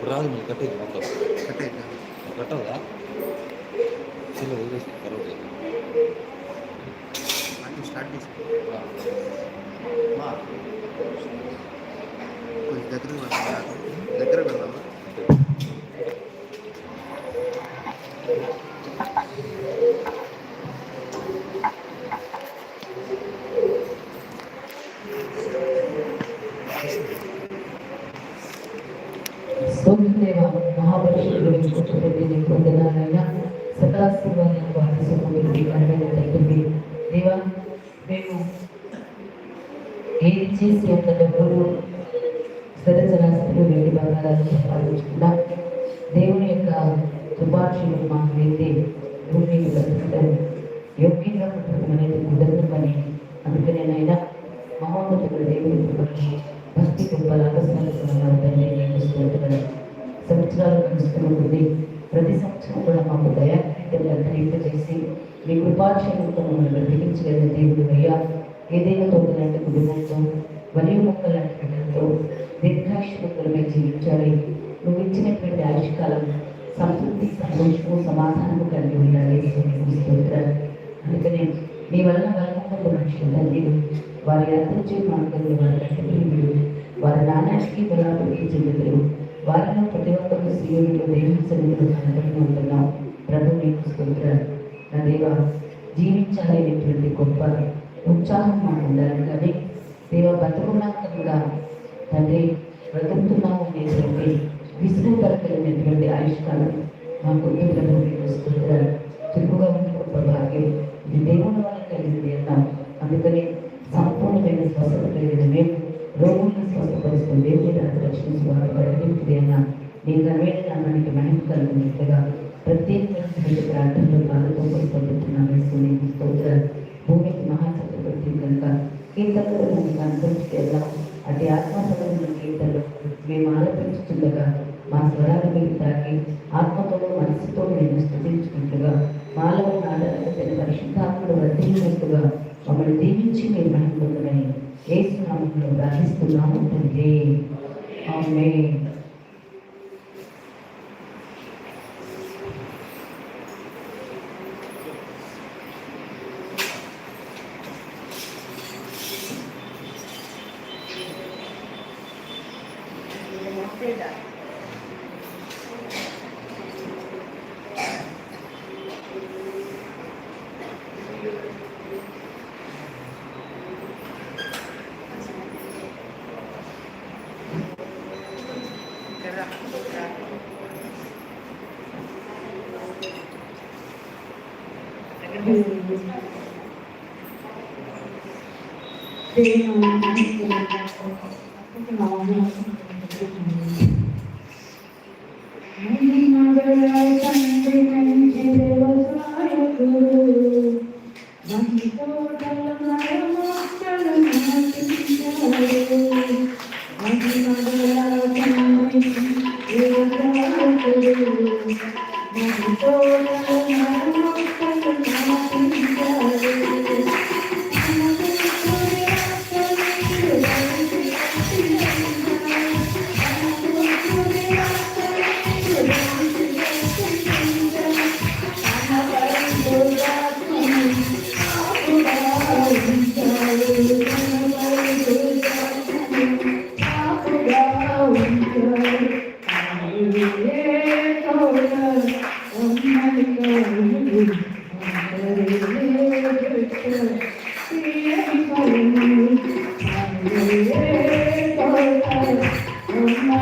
ఇప్పుడు రాదు మళ్ళీ కట్టేది మొత్తం. కట్టే కట్టదా చిన్న వదిలేసి అన్నీ స్టార్ట్ చేసి దగ్గర దగ్గర మహాపరిషుడు గొప్పది నీ పొందనాలైనా సదాశివాలను వారసుకుని అరవై తండ్రి దేవా మేము ఏది చేసి అంత డబ్బులు సరచరాస్తులు వేడి బంగారాలు సంపాదించుకున్నా దేవుని యొక్క శుభాషలు మాకు వెళ్తే భూమికి బ్రతకడం యోగ్యంగా పుట్టడం అనేది పని అందుకనేనైనా మహోన్నతుడు దేవుని కృపకి జరుగుతుంది. ప్రతి సంవత్సరం కూడా మాకు దయ ధరింప చేసి మీ కృపాక్షయంతో మమ్మల్ని బ్రతికించగలిగిన దేవుడు అయ్యా. ఏదైనా తోటలాంటి కుటుంబంతో మరియు మొక్కలాంటి బిడ్డలతో దీర్ఘాయుష్మంతులమై జీవించాలి. నువ్వు ఇచ్చినటువంటి ఆయుష్కాలం సంతృప్తి సంతోషము సమాధానము కలిగి ఉండాలి. అందుకనే మీ వలన బలమైన మనుషులు తండ్రి వారి అంతర్జీ మార్గంలో వారి కట్టుబడి వారి నాణ్యానికి బలాభివృద్ధి చెందుతారు వారిలో ప్రతి ఒక్కరు సీఎంలో దేవుని సన్నిధిలో కనబడి ఉంటున్నాం ప్రభు నీకు స్తోత్రాలు. నా దేవ జీవించాలనేటువంటి గొప్ప ఉత్సాహం మాకు ఉండాలి కానీ దేవ బతుకున్నాక కూడా తండ్రి బ్రతుకుతున్నాము అనేటువంటి విసుగు కలిగినటువంటి ఆయుష్కాలం మాకు ప్రభు నీకు స్తోత్రాలు. చురుకుగా ఉన్న గొప్ప భాగ్యం ఇది దేవుని వల్ల కలిగింది అన్నాం. అందుకని సంపూర్ణమైన స్వస్థత కలిగిన మేము రోగులను స్వస్థపరుస్తూ దేవుని తనకు రక్షించి వారు నీ గర్వేణ నామానికి మహిమ కలిగినట్లుగా ప్రత్యేకమైన ప్రార్థనలో పాలతో పొందుతున్నాను. వేసుకుని స్తోత్రాలు భూమికి మహాచక్రవర్తి కనుక కీర్తనలో మనకి అనుసరించేలా అటు ఆత్మసమైన కీర్తనలు మేము ఆలోచించుతుండగా మా స్వరాల మీద తాకి ఆత్మతో మనసుతో మేము స్థుతించుకుంటుగా మాలో నాడలకు తన పరిశుద్ధాత్మడు వర్తించినట్టుగా మమ్మల్ని దీవించి మీరు మహిమ పొందమని ఏసునామంలో ప్రార్థిస్తున్నాము తండ్రి Gracias. Gracias. Thank you.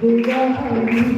Buddha,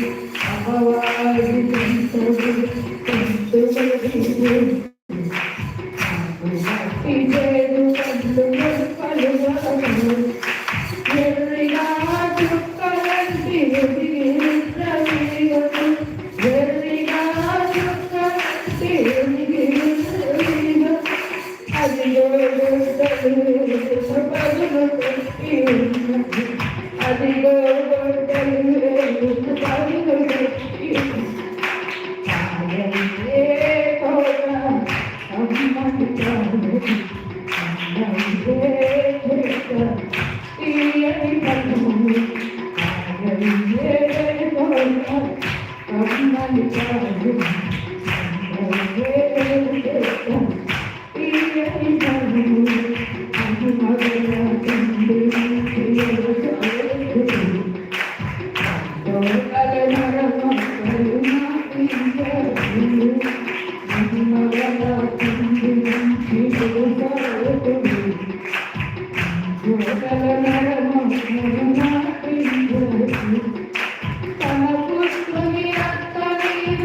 Thank you.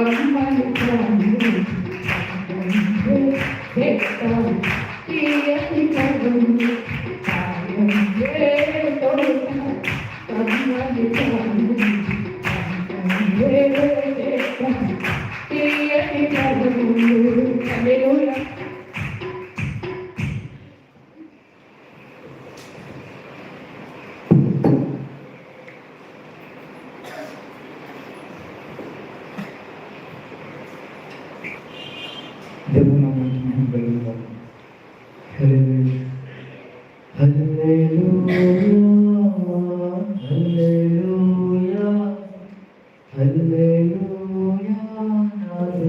결과가 상당히 높으로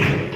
Amen.